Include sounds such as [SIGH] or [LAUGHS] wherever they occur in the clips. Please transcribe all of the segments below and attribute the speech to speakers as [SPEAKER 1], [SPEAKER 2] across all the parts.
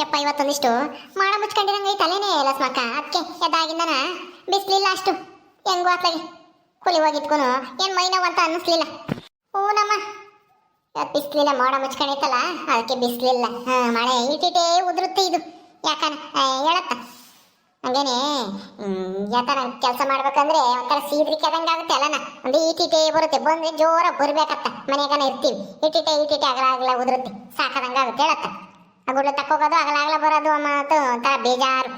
[SPEAKER 1] ಯಪ್ಪ, ಇವತ್ತೊಂದಿಷ್ಟು ಮಾಡ ಮುಚ್ಕೊಂಡಿರಂಗ ತಲೆನೇ ಸ್ಮಕ್ಕ ಅದಕ್ಕೆ ಎದ್ದಾಗಿಂದನ ಬಿಸ್ಲಿಲ್ಲ ಅಷ್ಟು. ಹೆಂಗು ಅತ್ಲಾಗಿ ಕುಲಿ ಹೋಗಿದ್ಕೊನು ಏನು ಮೈ ನೋವು ಅಂತ ಅನ್ನಿಸ್ಲಿಲ್ಲ. ಹ್ಞೂ ನಮ್ಮ. ಬಿಸ್ಲಿಲ್ಲ, ಮೋಡ ಮುಚ್ಕೊಂಡೈತಲ್ಲ ಅದಕ್ಕೆ ಬಿಸ್ಲಿಲ್ಲ. ಹಾ ಮಳೆ ಇಟಿಟೇ ಉದುರುತ್ತೆ ಇದು. ಯಾಕನ? ಹೇಳತ್ತ. ಹಂಗೇನೆ ಯಾಕನ ಕೆಲಸ ಮಾಡ್ಬೇಕಂದ್ರೆ ಒಂಥರ ಸೀದ್ರಿಕೆ ಆದಂಗೆ ಆಗುತ್ತೆ ಅಲ್ಲನ? ಒಂದು ಈಟಿಟೆ ಬರುತ್ತೆ. ಬಂದ್ರೆ ಜೋರಾಗಿ ಬರ್ಬೇಕತ್ತ. ಮನೆಗನ ಇರ್ತೀವಿ. ಇಟಿಟೆ ಇಟಿಟೆ ಅಗಲ ಉದುರುತ್ತೆ. ಸಾಕದಂಗೆ ಆಗುತ್ತೆ, ಹೇಳತ್ತ. ಅಗುಡ್ಲ ತಕ್ಕೋಗೋದು ಅಗಲ ಅಗಲ ಬರೋದು ಅಂತ ಒಂಥರ ಬೇಜಾರು.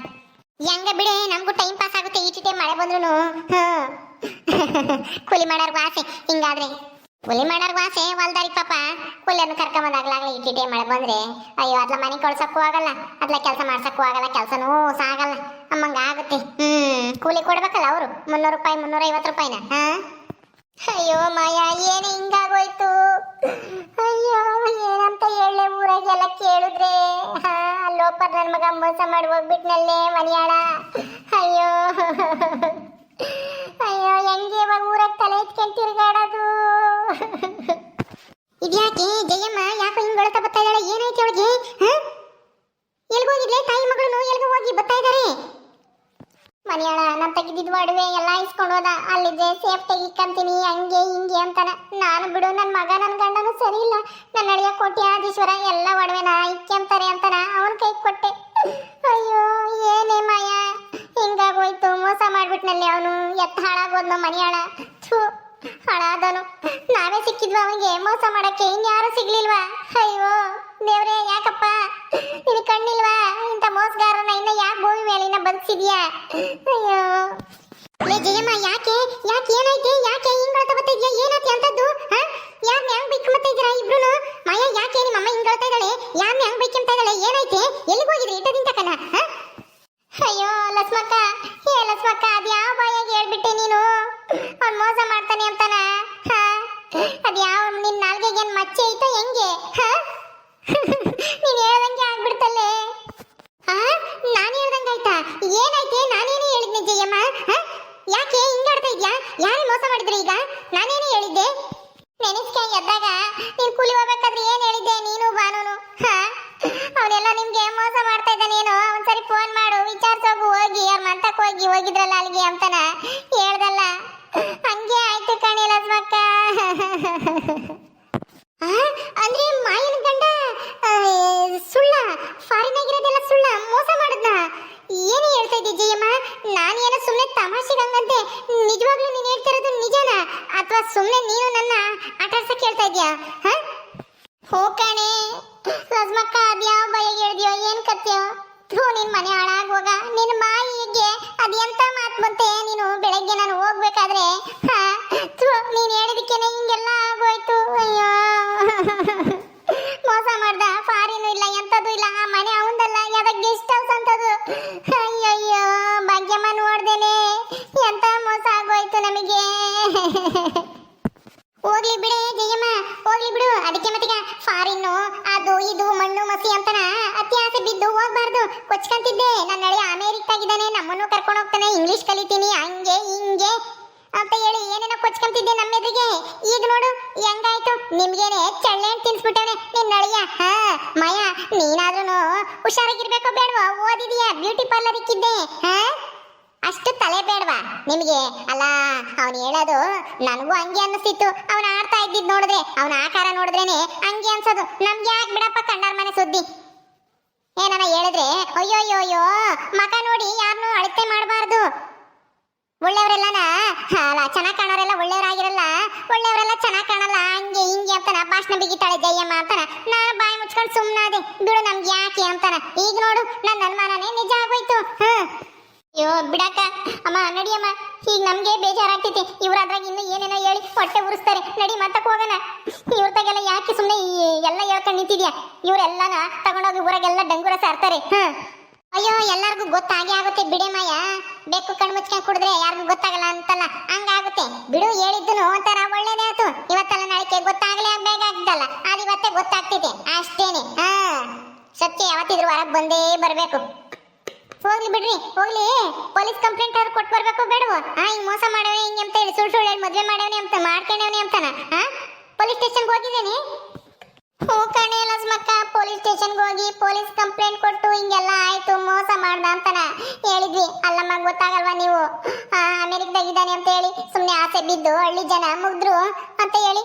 [SPEAKER 1] ಹೆಂಗ ಬಿಡಿ, ನಮಗೂ ಟೈಮ್ ಪಾಸ್ ಆಗುತ್ತೆ, ಈ ಈಟಿಟೆ ಮಳೆ ಬಂದ್ರು [LAUGHS] ಕೂಲಿ ಮಾಡೋರ್ ವಾಸೆ, ಹಿಂಗಾದ್ರೆ. ಕೂಲಿ ಮಾಡೋರ್ ವಾಸೆ ಹೊಲ್ದಾರಿ ಪಾಪ. ಕೂಲಿಯನ್ನು ಈ ಇಟ್ಟಿಟೆ ಮಳೆ ಬಂದ್ರೆ. ಅಯ್ಯೋ, ಅದ್ಲ ಮನೆ ಕಳ್ಸಕ್ಕೂ ಆಗಲ್ಲ, ಅದ್ಲ ಕೆಲಸ ಮಾಡ್ಸಕ್ಕೂ ಆಗಲ್ಲ, ಕೆಲಸನೂ ಸಾಗಲ್ಲ. ಅಮ್ಮಂಗ ಆಗುತ್ತೆ. ಹ್ಮ್ ಕೂಲಿ ಕೊಡ್ಬೇಕಲ್ಲ ಅವರು, ಮುನ್ನೂರು ರೂಪಾಯಿ ಮುನ್ನೂರ ಐವತ್ತು ರೂಪಾಯಿನ, ಹಾ? ಅಯ್ಯೋ, ಮಾಯಾ, ಏನೇ ಹಿಂಗಾಗೋಯ್ತು? ಅಯ್ಯೋ, ಏನಂತ ಹೇಳಿ ಊರಾಗೆಲ್ಲ ಕೇಳಿದ್ರೆ? ಲೋಪರ್ ನನ್ನ ಮಗ ಮೋಸ ಮಾಡಿ ಹೋಗ್ಬಿಟ್ನಲ್ಲೇ ಮನಿಯಾಳ. ಅಯ್ಯೋ. ಅಯ್ಯೋ, ಹೆಂಗೆ ಇವಾಗ ಊರಾಗ ತಲೆ ಎತ್ಕೊಂಡು ಇದ್ಯಾಕೆ, ಜಯಮ್ಮ, ಯಾಕೋ ಹಿಂಗೊಳ್ತಾ ಬರ್ತಾ ಇದ್ದಾಳೆ? ಏನೈತೆ ಅವಳಿಗೆ? ಎಲ್ಗೋಗಿದ್ಲೆ ತಾಯಿ ಮಗಳು ಎಲ್ಗೋ ಹೋಗಿ ಬರ್ತಾ ಇದ್ದಾರೆ ಮನೆಯಾಳ ನಮ್ ತೆಗೆದಿದ್ದು ಒಡವೆ ಎಲ್ಲ ಇಸ್ಕೊಂಡು ಹೋದ. ಅಲ್ಲಿದ್ದೆ ಸೇಫ್ ಇಕ್ಕಂತೀನಿ, ಹಂಗೆ ಹಿಂಗೆ ಅಂತಾನ. ನಾನು ಬಿಡು ನನ್ನ ಮಗ ನನ್ನ ಗಂಡನೂ ಸರಿ ಇಲ್ಲ. ನನ್ನ ಅಳಿಯ ಕೋಟ್ಯಾಧೀಶ್ವರ, ಎಲ್ಲ ಒಡವೆನ ಇಕ್ಕಂತಾರೆ ಅಂತಾನ. ಅವನ ಅವನಿಗೆ ಮೋಸ ಮಾಡಕ್ಕೆ ಇನ್ಯಾರು ಸಿಗ್ಲಿಲ್ವಾ? ಅಯ್ಯೋ, ದೇವ್ರೆ, ಯಾಕಪ್ಪ? ನಿನ್ ಕಣ್ಣಿಲ್ವಾ? ಇಂಥ ಮೋಸಗಾರನ ಇನ್ನ ಯಾಕೆ ಭೂಮಿ ಮೇಲಿನ ಬದುಕಿದ್ಯಾ ಅಯ್ಯೋ. ಏ ಜಯಮ್ಮ, ಯಾಕೆ? ಯಾಕೆ ಏನೈತೆ ಯಾಕೆ ಹಿಂಗ್ ಏನಾಯ್ತು ಅಂತದ್ದು ಹಾ? ಯಾರನ್ನ ಬೈಕ್ ಮತ್ತೆ ಇದ್ರ ಇಬ್ರು ಮಾಯ, ಯಾಕೆ ನಿಮ್ಮ ಅಮ್ಮ ಹಿಂಗಳತಾ ಇದ್ದಾಳೆ? ಯಾರನ್ನ ಹೆಂಗ್ ಅಂತ ಇದ್ದಾಳೆ? ಏನೈತೆ ಎಲ್ಲಿಗೆ ಹೋಗಿದ್ರಿ ಇಟ್ಟದಿಂದ ಕಣ? ಅಯ್ಯೋ, ಲಕ್ಷ್ಮಕ್ಕ. ಏ, ಲಕ್ಷ್ಮಕ್ಕ ಅದ್ ಯಾವ ಬಾಯಾಗಿ ಹೇಳ್ಬಿಟ್ಟೆ ನೀನು? ಅವ್ನ್ ಮೋಸ ಮಾಡ್ತಾನೆ ಅಂತಾನ? ಹಾ? ಯಾವ ನಾಲ್ಗೆಗೆ ಏನ್ ಮಚ್ಚೆ ಐತೋ ಹೆಂಗೆ? ನೀನ್ ಹೇಳ್ದಂಗೆ ಆಗ್ಬಿಡ್ತಲ್ಲೇ. ಹಾ ನಾನು ಹೇಳ್ದಂಗೆ ಆಯ್ತಾ? ಏನಾಯ್ತೆ? ನಾನೇನೇ ಹೇಳಿದ್ನೆ ಜಯಮ್ಮ? ಯಾಕೆ? ಹಿಂಗಾಡ್ತಾ ಇದ್ಯಾ? ಯಾರು ಮೋಸ ಮಾಡಿದ್ರಿ ಈಗ? ನಾನೇನೇ ಹೇಳಿದ್ದೆ? ನೆನೆಸ್ಕಾಯಿ ಎದ್ದಾಗ ನೀನ್ ಕೂಲಿ ಹೋಗ್ಬೇಕಾದ್ರೆ ಏನ್ ಹೇಳಿದ್ದೆ? ನೀನು ಬಾನೂನು ಅವನೆಲ್ಲ ನಿಮ್ಗೆ ಮೋಸ ಮಾಡ್ತಾ ಇದ್ದಾನೇನು? ಒಂದ್ಸರಿ ಫೋನ್ ಮಾಡು, ವಿಚಾರಿಸೋಗು, ಹೋಗಿ ಅವ್ರ ಮಂತಕ್ಕೆ ಹೋಗಿ ಹೋಗಿದ್ರಲ್ಲ ಅಲ್ಲಿಗೆ ಅಂತಾನ ಹೇಳ್ದಲ್ಲ ಹಂಗೆ ಆಯ್ತು ಕಣಿ ಲಕ್ಷ್ಮಕ್ಕ ಆ, ಅಂದ್ರೆ ಮಾಯನ ಗಂಡ ಆ, ಸುಳ್ಳ ಫಾರಿನ್ ಆಗಿರೋದೆಲ್ಲ ಸುಳ್ಳ ಮೋಸ ಮಾಡದ್ನ ಏನೇ ಹೇಳ್ತಾ ಇದ್ದಿ ಜಯಮ್ಮ ನಾನೇನೋ ಸುಮ್ಮನೆ ಹಂಗಂತೆ ನಿಜವಾಗ್ಲೂ ನೀನು ಹೇಳ್ತಿರೋದು ನಿಜನಾ? ಅಥವಾ ಸುಮ್ಮನೆ ನೀನು ನನ್ನ ಆಟಾಡ್ಸಕ್ಕೆ ಹೇಳ್ತಾ ಇದ್ಯಾ? ಹಾ? ಹೋ ಕಣೆ, ಸಜ್ಮಕ್ಕ ಅದ್ಯಾವ ಬಯಗೆ ಹೇಳಿದ್ಯೋ, ಏನ್ ಕತ್ಯೋ? ಥೂ, ನಿನ್ ಮನೆ ಹಾಳಾಗುವಾಗ, ನಿನ್ ಮಾಯಿಗೆ ಅದೆಂತ ಮಾತ್ ಬಂತೆ. ನೀನು ಬೆಳಗ್ಗೆ ನಾನು ಹೋಗ್ಬೇಕಾದ್ರೆ, ಹಾ? ಇದು ಮಣ್ಣು ಮಸಿ ಅಂತನ? ಅತ್ಯಾಸ ಬಿದ್ದು ಹೋಗ್ಬಾರ್ದು. ಕೊಚ್ಕಂತಿದ್ದೆ. ನನ್ನ ಅಮೆರಿಕ ಅಮೇರಿಕಾಗಿದ್ದಾನೆ ನಮ್ಮನ್ನು ಕರ್ಕೊಂಡು ಹೋಗ್ತಾನೆ. ಇಂಗ್ಲಿಷ್ ಕಲಿತೀನಿ. ಹಂಗೆ, ಹಿಂಗೆ ಅಂತ ಹೇಳಿ ಏನೇನೋ ಕೊಚ್ಕಂತಿದ್ದೆ ನಮ್ಮ ಎದುರಿಗೆ. ಈಗ ನೋಡು, ಹೆಂಗಾಯ್ತು? ನಿಮ್ಗೇನೆ ಚಳ್ಳೆ ತಿನ್ಸ್ಬಿಟ್ಟವನೆ ನಿನ್ನ ಅಳಿಯ. ಹ, ಮಯ ನೀನಾದ್ರೂ ಹುಷಾರಾಗಿರ್ಬೇಕೋ ಬೇಡವಾ? ಓದಿದೀಯಾ? ಬ್ಯೂಟಿ ಪಾರ್ಲರ್ ಇಕ್ಕಿದ್ದೆ ಹಾ? ಅಷ್ಟು ತಲೆ ಬೇಡವಾ? ನಿಮಗೆ? ಅಲ್ಲ, ಅವನು ಹೇಳೋದು ನನಗೂ ಹಂಗೆ ಅನ್ನಿಸ್ತಿತ್ತು. ಅವನು ಆಡ್ತಾ ಇದ್ದಿದ್ ನೋಡಿದ್ರೆ, ಅವನ ಆಕಾರ ನೋಡಿದ್ರೇನೆ ಹಂಗೆ ಅನ್ಸೋದು. ನಮ್ಗೆ ಯಾಕೆ ಬಿಡಪ್ಪ ಕಂಡಾರ ಮನೆ ಸುದ್ದಿ? ಏನಾರ ಹೇಳಿದ್ರೆ ಅಯ್ಯೋ ಅಯ್ಯೋ ಮಕ ನೋಡಿ ಯಾರನ್ನೂ ಅಳತೆ ಮಾಡಬಾರ್ದು. ಒಳ್ಳೆಯವರೆಲ್ಲನ, ಅಲ್ಲ, ಚೆನ್ನಾಗಿ ಕಾಣೋರೆಲ್ಲ ಒಳ್ಳೆಯವರಾಗಿರಲ್ಲ. ಒಳ್ಳೆಯವರೆಲ್ಲ ಚೆನ್ನಾಗಿ ಕಾಣಲ್ಲ, ಹಂಗೆ ಹಿಂಗೆ ಅಂತಾನ, ಭಾಷಣ ಬಿಗಿತಾಳೆ ಜಯಮ್ಮ ಅಂತಾನ. ನಾ ಬಾಯಿ ಮುಚ್ಕೊಂಡು ಸುಮ್ಮನಾದೆ ಬಿಡು ನಮ್ಗೆ ಯಾಕೆ? ಅಂತಾನ. ಈಗ ನೋಡು ನನ್ನ ಅನುಮಾನನೇ ನಿಜ. ಅಯ್ಯೋ, ಬಿಡಕ್ಕ. ಅಮ್ಮ ನಡಿಯಮ್ಮ ಈಗ ನಮ್ಗೆ ಬೇಜಾರಾಗ್ತೈತಿ. ಇವ್ರ ಅದ್ರಾಗ ಇನ್ನು ಏನೇನೋ ಹೇಳಿ ಹೊಟ್ಟೆ ಉರಿಸ್ತಾರೆ. ನಡಿ ಮತ್ತಕ್ಕೆ ಹೋಗೋಣ. ಇವ್ರ ತಗೆಲ್ಲ ಯಾಕೆ ಸುಮ್ಮನೆ ಎಲ್ಲ ಹೇಳ್ಕೊಂಡು ನಿಂತಿದ್ಯಾ? ಇವರೆಲ್ಲನ ತಗೊಂಡೋಗಿ ಊರಾಗೆಲ್ಲ ಡಂಗುರ ಸಾರ್ತಾರೆ. ಹ. ಅಯ್ಯೋ, ಎಲ್ಲರಿಗೂ ಗೊತ್ತಾಗೇ ಆಗುತ್ತೆ ಬಿಡೆ ಮಾಯ. ಬೆಕ್ಕು ಕಣ್ಣು ಮುಚ್ಕೊಂಡು ಕುಡಿದ್ರೆ ಯಾರಿಗೂ ಗೊತ್ತಾಗಲ್ಲ ಅಂತಲ್ಲ. ಹಂಗಾಗುತ್ತೆ. ಬಿಡು ಹೇಳಿದ್ದನು ಒಂಥರ ಒಳ್ಳೇದೇ ಆಯ್ತು. ಇವತ್ತಲ್ಲ ನಾಳಿಕೆ ಗೊತ್ತಾಗ್ಲೇ ಬೇಕಾಗ್ದಲ್ಲ ಅದು ಇವತ್ತೇ ಗೊತ್ತಾಗ್ತಿದೆ ಅಷ್ಟೇನೆ. ಹಾ. ಸತ್ಯ ಯಾವತ್ತಿದ್ರು ಹೊರಗೆ ಬಂದೇ ಬರಬೇಕು. ಹೋಗ್ಲಿ ಬಿಡ್ರಿ, ಹೋಗ್ಲಿ. ಪೊಲೀಸ್ ಕಂಪ್ಲೇಂಟ್ ಅವ್ರು ಕೊಟ್ಟು ಬರ್ಬೇಕು ಬೇಡವ? ಹಾ ಹಿಂಗ್ ಮೋಸ ಮಾಡವನೆ ಹಿಂಗೆ ಅಂತ ಹೇಳಿ ಸುಳ್ಳು ಸುಳ್ಳು ಹೇಳಿ ಮದ್ವೆ ಮಾಡವನೆ ಅಂತ ಮಾಡ್ಕೊಂಡವನೆ ಅಂತಾನ? ಹಾ ಪೊಲೀಸ್ ಸ್ಟೇಷನ್ಗೆ ಹೋಗಿದ್ದೀನಿ ಹ್ಞೂ ಕಣೆ ಲಸ್ಮಕ್ಕ, ಪೊಲೀಸ್ ಸ್ಟೇಷನ್ಗೆ ಹೋಗಿ ಪೊಲೀಸ್ ಕಂಪ್ಲೇಂಟ್ ಕೊಟ್ಟು ಹಿಂಗೆಲ್ಲ ಆಯ್ತು, ಮೋಸ ಮಾಡ್ದ ಅಂತಾನ ಹೇಳಿದ್ವಿ. ಅಲ್ಲಮ್ಮ, ಗೊತ್ತಾಗಲ್ವಾ ನೀವು? ಅಮೆರಿಕದಾಗಿದ್ದಾನೆ ಅಂತ ಹೇಳಿ ಸುಮ್ಮನೆ ಆಸೆ ಬಿದ್ದು ಹಳ್ಳಿ ಜನ ಮುಗಿದ್ರು ಅಂತ ಹೇಳಿ.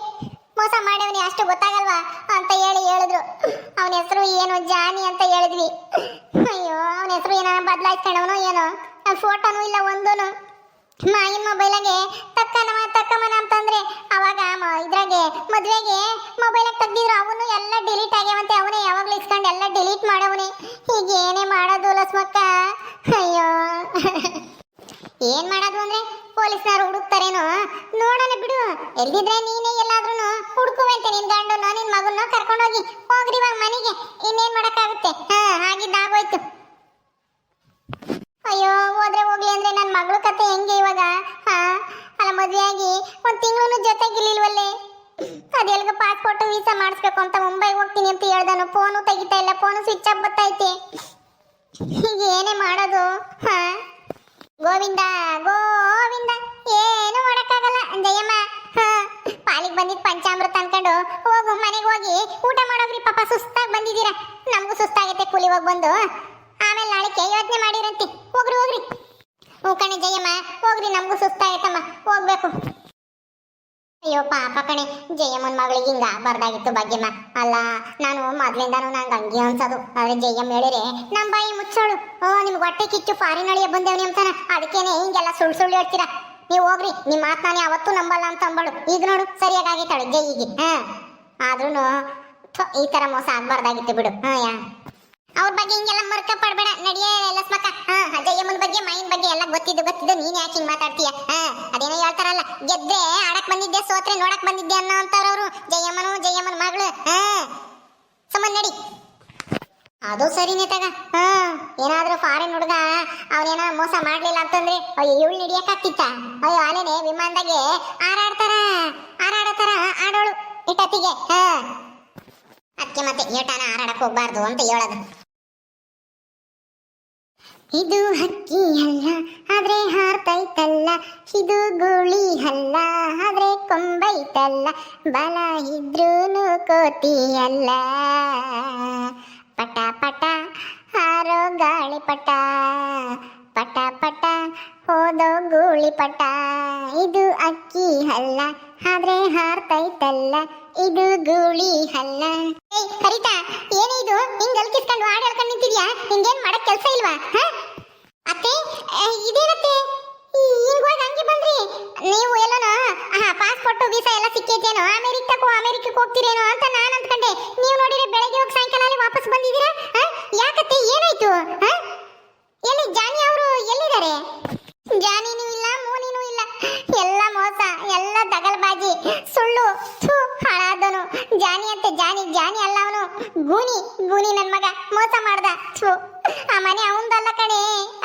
[SPEAKER 1] ಮೋಸ ಮಾಡವನಿ ಅಷ್ಟು ಗೊತ್ತಾಗಲ್ವಾ? ಅಂತ ಹೇಳಿ ಹೇಳಿದ್ರು. ಅವನ ಹೆಸರು ಏನು? ಜಾನಿ ಅಂತ ಹೇಳಿದ್ವಿ. ಅಯ್ಯೋ, ಅವನ ಹೆಸರು ಏನೋ ಬದಲಾಯಿಸ್ಕೊಂಡವನು ಏನೋ? ಫೋಟೋನು ಇಲ್ಲ, ಒಂದೂನು. ಮಾಯಿನ ಮೊಬೈಲಾಗೆ ತಕ್ಕನವ, ತಕ್ಕಮನ ಅಂತಂದ್ರೆ ಅವಾಗ ಇದ್ರಾಗೆ ಮದ್ವೆಗೆ ಆಗಿ ತೆಗ್ದಿದ್ರು. ಅವನು ಎಲ್ಲ ಡಿಲೀಟ್ ಆಗ್ಯಾವಂತೆ. ಅವನೇ ಯಾವಾಗ್ಲೂ ಇಸ್ಕೊಂಡು ಎಲ್ಲ ಡಿಲೀಟ್ ಮಾಡವನೇ. ಈಗ ಏನೇ ಮಾಡೋದು ಲಸ್ಮಕ್ಕ. ಅಯ್ಯೋ. ಏನ್ ಮಾಡೋದು ಅಂದ್ರೆ ಪೊಲೀಸ್ನವ್ರು ಹುಡುಕ್ತಾರೇನೋ? ನೋಡೋಣ ಬಿಡು. ಎಲ್ಲಿದ್ರೆ ನೀನೇ ಎಲ್ಲಾದ್ರೂ ಹುಡುಕುವಂತೆ ನಿನ್ ಗಂಡನ, ನಿನ್ ಕರ್ಕೊಂಡು ಕರ್ಕೊಂಡೋಗಿ ಹೋಗ್ರಿ ಇವಾಗ ಮನೆಗೆ. ಇನ್ನೇನ್ ಮಾಡಕ್ಕಾಗುತ್ತೆ? ಹಾ ಆಗಿದ್ದಾಗೋಯ್ತು ಅಯ್ಯೋ, ಹೋದ್ರೆ ಹೋಗ್ಲಿ ಅಂದ್ರೆ ನನ್ನ ಮಗಳ ಕತೆ ಹೆಂಗೆ ಇವಾಗ? ಹಾ, ಅಲ್ಲ ಮದುವೆಯಾಗಿ ಒಂದ್ ತಿಂಗಳು ಜೊತೆಗಿರ್ಲಿಲ್ವಲ್ಲೇ? ಅದೆಲ್ಗ ಪಾಸ್ಪೋರ್ಟ್ ವೀಸಾ ಮಾಡಿಸ್ಬೇಕು ಅಂತ ಮುಂಬೈಗೆ ಹೋಗ್ತೀನಿ ಅಂತ ಹೇಳ್ದನು. ಫೋನು ತೆಗಿತಾ ಇಲ್ಲ, ಫೋನು ಸ್ವಿಚ್ ಆಫ್ ಬರ್ತೈತೆ ಈಗ ಏನೇ ಮಾಡೋದು? ಹಾ. ಗೋವಿಂದ ಗೋವಿಂದ, ಏನು ಮಾಡಕ್ಕಾಗಲ್ಲ ಜಯಮ್ಮ ಪಾಲಿಗೆ ಬಂದಿದ್ ಪಂಚಾಮೃತ ಅನ್ಕೊಂಡು ಹೋಗು, ಮನೆಗೆ ಹೋಗಿ ಊಟ ಮಾಡೋಗ್ರಿ ಪಾಪ, ಸುಸ್ತಾಗಿ ಬಂದಿದ್ದೀರಾ. ನಮಗೂ ಸುಸ್ತಾಗೈತೆ, ಕೂಲಿ ಹೋಗಿ ಬಂದು. ಆಮೇಲೆ ನಾಳೆಗೆ ಯೋಚನೆ ಮಾಡಿರಂತೆ. ಹೋಗ್ರಿ ಹೋಗ್ರಿ. ಹ್ಞೂ ಕಣೆ ಜಯಮ್ಮ, ಹೋಗ್ರಿ, ನಮಗೂ ಸುಸ್ತಾಗೈತಮ್ಮ. ಹೋಗ್ಬೇಕು. ಅಯ್ಯೋ ಪಾಪ ಕಣೆ, ಜಯಮ್ಮನ ಮಗಳಿಗೆ ಹಿಂಗ ಬರ್ದಾಗಿತ್ತು ಭಾಗ್ಯಮ್ಮ. ಅಲ್ಲ, ನಾನು ಮೊದ್ಲಿಂದಾನು ನಂಗೆ ಹಂಗೆ ಅನ್ಸೋದು. ಆದ್ರೆ ಜಯಮ್ಮ ಹೇಳಿರಿ ನಮ್ಮ ಬಾಯಿ ಮುಚ್ಚೋಳು. ಓ, ನಿಮ್ಗೆ ಹೊಟ್ಟೆ ಕಿಚ್ಚು ಫಾರಿನ್ ಅಳಿಯ ಬಂದೇವ್ನಿ ಅಂತಾನ. ಅದಕ್ಕೇನೆ ಹಿಂಗೆಲ್ಲ ಸುಳ್ಳು ಸುಳ್ಳು ಹೇಳ್ತೀರಾ? ನೀವು ಹೋಗ್ರಿ ನಿಮ್ಮ ಮಾತ್ ನಾನು ಯಾವತ್ತೂ ನಂಬಲ್ಲ ಅಂತ ಅಂಬಳು. ಈಗ ನೋಡು, ಸರಿಯಾಗಿ ಜೈಗೆ ಹಾ ಆದ್ರೂ ಈ ತರ ಮೋಸ ಆಗ್ಬಾರ್ದಾಗಿತ್ತು ಬಿಡು. ಹಾ, ಯಾ. ಅವ್ರ ಬಗ್ಗೆ ಹಿಂಗೆಲ್ಲ ಮರ್ಕ ಪಡ್ಬೇಡ. ನಡಿಯೇ ಲಸ್ಮಕ್ಕ ಹಾ, ಅಜಯ್ಯಮ್ಮನ ಬಗ್ಗೆ, ಮೈನ್ ಬಗ್ಗೆ ಎಲ್ಲ ಗೊತ್ತಿದ್ದು ಗೊತ್ತಿದ್ದು. ನೀನ್ ಯಾಕೆ ಹಿಂಗ್ ಮಾತಾಡ್ತೀಯ? ಹಾ, ಅದೇನೋ ಹೇಳ್ತಾರಲ್ಲ, ಗೆದ್ರೆ ಆಡಕ್ ಬಂದಿದ್ದೆ, ಸೋತ್ರೆ ನೋಡಕ್ ಬಂದಿದ್ದೆ ಅನ್ನೋ ಅಂತಾರವ್ರು ಜಯಮ್ಮನು, ಜಯಮ್ಮನ ಮಗಳು. ಹಾ ಸುಮ್ಮನ್ ನಡಿ. ಅದು ಸರಿನೇ ತಗ. ಹಾ, ಏನಾದ್ರೂ ಫಾರಿನ್ ಹುಡುಗ ಅವ್ರೇನ ಮೋಸ ಮಾಡ್ಲಿಲ್ಲ ಅಂತಂದ್ರೆ, ಅಯ್ಯೋ, ಇವಳು ನಡಿಯಕ್ಕಾಗ್ತಿತ್ತ? ಅಯ್ಯೋ ಅಲ್ಲೇನೆ ವಿಮಾನದಾಗೆ ಹಾರಾಡ್ತಾರ, ಹಾರಾಡತಾರ, ಆಡೋಳು. ಇಟ್ಟತ್ತಿಗೆ, ಹಾ. ಅದಕ್ಕೆ ಮತ್ತೆ ಏಟಾನ ಹಾರಾಡಕ್ ಹೋಗ್ಬಾರ್ದು ಅಂತ ಹೇಳೋದು. ಇದು ಹಕ್ಕಿ ಅಲ್ಲ, ಆದ್ರೆ ಹಾರ್ತೈತಲ್ಲ ಇದು ಗುಳಿ ಅಲ್ಲ, ಆದ್ರೆ ಕೊಂಬೈತಲ್ಲ. ಬಲ ಇದ್ರೂನು ಕೋತಿ ಅಲ್ಲ ಪಟ ಪಟ, ಹಾರೋ ಗಾಳಿ ಪಟ. ಪಟ ಪಟ ಹೋದೋ ಗೂಳಿಪಟ ಇದು ಅಕ್ಕಿ ಅಲ್ಲ ಆದ್ರೆ ಹಾರ್ತೈತಲ್ಲ ಇದು ಗೂಳಿ ಅಲ್ಲ ಏಯ್ ಕರಿತಾ ಏನೇ ಇದು? ಹಿಂಗ್ ಅಲ್ಕಿಸ್ಕೊಂಡು ಹಾಡು ಹೇಳ್ಕೊಂಡು ನಿಂತಿದ್ಯಾ? ನಿಂಗೇನ್ ಮಾಡಕ್ ಕೆಲ್ಸ ಇಲ್ವಾ? ಅತ್ತೆ ಇದೇನತ್ತೆ? ಈ- ಹಿಂಗ್ ಬಂದ್ರಿ? ನೀವು ಎಲ್ಲನ ಪಾಸ್ಪೋರ್ಟ್ ವೀಸಾ ಎಲ್ಲ ಸಿಕ್ಕೈತೇನೋ? ಅಮೆರಿಕಕ್ಕೂ ಅಮೆರಿಕಕ್ಕೆ ಹೋಗ್ತೀರೇನೋ ಅಂತ ನಾನು ಅಂದ್ಕೊಂಡೆ. ನೀವು ನೋಡಿದ್ರೆ ಬೆಳಗ್ಗೆ ಹೋಗಿ ಸಾಯಂಕಾಲ ವಾಪಸ್ ಬಂದಿದ್ದೀರಾ? ಯಾಕತ್ತೆ, ಏನಾಯ್ತು? ಹ? ಎಲ್ಲಿ ಜಾನಿ ಅವರು ಎಲ್ಲಿದ್ದಾರೆ ಜಾನಿನೂ ಇಲ್ಲ ಮೂನಿನೂ ಇಲ್ಲ ಎಲ್ಲ ಮೋಸ ಎಲ್ಲ ದಗಲ್ಬಾಜಿ ಸುಳ್ಳು ಥು ಹಾಳಾದನು ಜಾನಿ ಅಂತೆ ಜಾನಿ ಜಾನಿ ಅಲ್ಲ ಅವನು ಗೂನಿ ಗೂನಿ ನನ್ ಮಗ ಮೋಸ ಮಾಡ್ದ. ಥು, ಆ ಮನೆ ಅವಂದಲ್ಲ ಕಣೆ,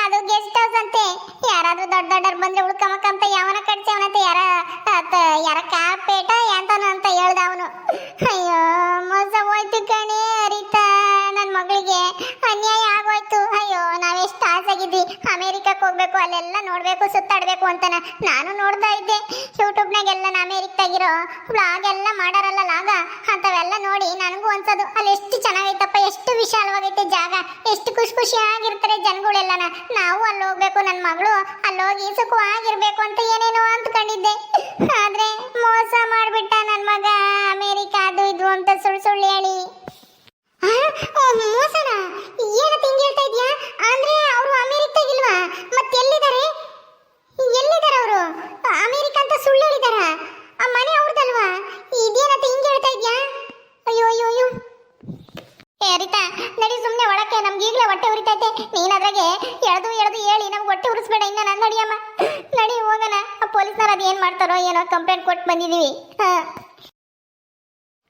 [SPEAKER 1] ಅದು ಗೆಸ್ಟ್ ಹೌಸ್ ಅಂತೆ. ಯಾರಾದ್ರೂ ದೊಡ್ಡ ದೊಡ್ಡರ್ ಬಂದ್ರೆ ಉಳ್ಕಮಕ್ಕಂತ ಯಾವನ ಕಟ್ಸವನಂತೆ ಯಾರ ಯಾರ ಕಾಪೇಟ ನಾವೆಷ್ಟು ಅಮೇರಿಕಕ್ಕೆ ಹೋಗ್ಬೇಕು, ಅಲ್ಲೆಲ್ಲ ನೋಡಬೇಕು, ಸುತ್ತಾಡಬೇಕು ಅಂತನ. ನಾನು ನೋಡ್ತಾ ಇದ್ದೆ. ಯೂಟ್ಯೂಬ್ನಾಗೆಲ್ಲ ಅಮೆರಿಕದಾಗಿರೋ ಬ್ಲಾಗ್ ಎಲ್ಲ ಮಾಡಾರಲ್ಲ ಲಾಗ? ಅಂತವೆಲ್ಲ ನೋಡಿ ನನಗೂ ಅನ್ಸೋದು, ಅಲ್ಲಿ ಎಷ್ಟು ಚೆನ್ನಾಗೈತಪ್ಪ, ಎಷ್ಟು ವಿಶಾಲವಾಗೈತೆ ಜಾಗ. ಎಷ್ಟು ಖುಷಿ ಖುಷಿಯಾಗಿರ್ತಾರೆ ಜನಗಳೆಲ್ಲನ. ನಾವು ಅಲ್ಲಿ ಹೋಗ್ಬೇಕು ನನ್ನ ಮಗಳು ಅಲ್ಲಿ ಹೋಗಿ ಸುಖವಾಗಿರ್ಬೇಕು ಅಂತ ಏನೇನೋ ಅಂದ್ಕೊಂಡಿದ್ದೆ. ಆದ್ರೆ ಮೋಸ ಮಾಡ್ಬಿಟ್ಟ ನನ್ನ ಮಗ. ಅಮೇರಿಕ ಅದು ಇದು ಅಂತ ಸುಳ್ಳು ಸುಳ್ಳು ಹೇಳಿ. ಮೋಸನಾ? ಏನಂತ ಹಿಂಗೆ ಹೇಳ್ತಾ ಇದ್ಯಾ? ಅಂದ್ರೆ ಅವರು ಅಮೆರಿಕದಾಗಿಲ್ವಾ? ಮತ್ತೆ ಎಲ್ಲಿದ್ದಾರೆ? ಎಲ್ಲಿದ್ದಾರೆ ಅವರು? ಅಮೆರಿಕ ಅಂತ ಸುಳ್ಳು ಹೇಳಿದಾರ? ಆ ಮನೆ ಅವ್ರದಲ್ವಾ? ಇದೇನಂತ ಹಿಂಗೆ ಹೇಳ್ತಾ ಇದ್ಯಾ? ಅಯ್ಯೋ ಅಯ್ಯೋ ಅಯ್ಯೋ. ಏ, ರೀತಾ, ನಡಿ ಸುಮ್ಮನೆ ಒಳಕ್ಕೆ. ನಮ್ಗೆ ಈಗಲೇ ಹೊಟ್ಟೆ ಉರಿತೈತೆ ನೀನು ಅದ್ರಾಗೆ ಎಳ್ದು ಎಳ್ದು ಹೇಳಿ. ನಮ್ಗೆ ಹೊಟ್ಟೆ ಉರಿಸ್ಬೇಡ ಇನ್ನ. ನಾನು ನಡಿಯಮ್ಮ. ನಡಿ ಹೋಗೋಣ. ಆ ಪೊಲೀಸ್ನವ್ರು ಅದು ಏನು ಮಾಡ್ತಾರೋ ಏನೋ ಕಂಪ್ಲೇಂಟ್ ಕೊಟ್ಟು ಬಂದಿದ್ದೀವಿ ಹಾಂ.